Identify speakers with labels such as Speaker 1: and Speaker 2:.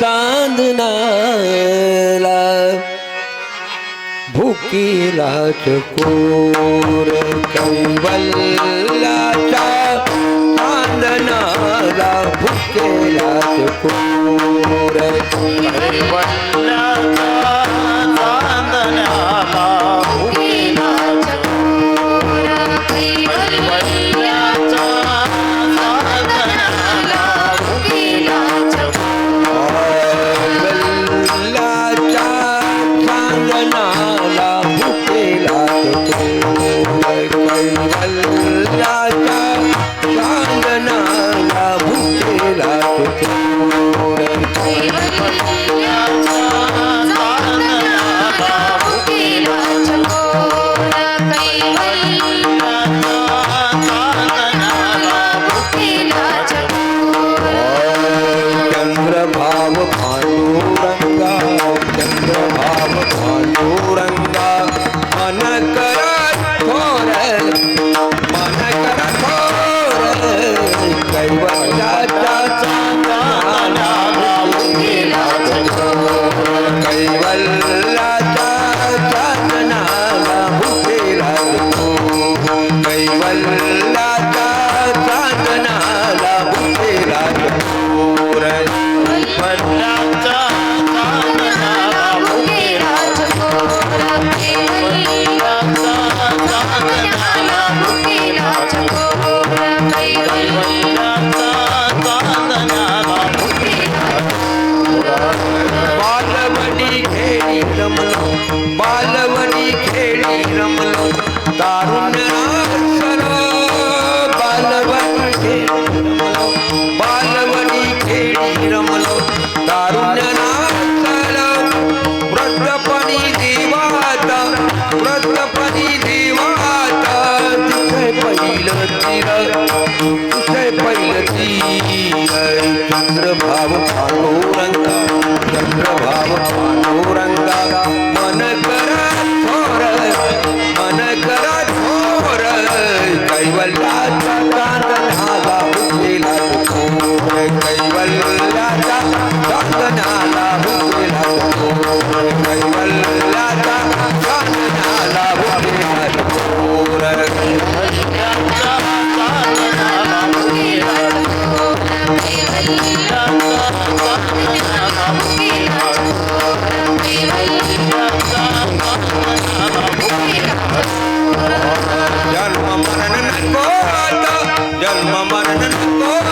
Speaker 1: चांदनाला भुकीला चकोर कैवल्याच्या चांदनाला भुकेला चकोर कैवल्याच्या कैवल्याच्या चांदणाला भुकेला बालवडी खेळी रमलो बालवडी खेळी रमलो तारुण्य व्रतपणी देवाता तिथे पहिलं तिर तिथे पहिलं तिर. चंद्रभाव पांडुरंगा चंद्रभाव पांडुरंगा. मन करा थोर मन करा थोर. कैवल्याचा चांदणाला उठेला थोर. कैवल्याचा चांदणाला मरण नको आता जन्म मरण नको आता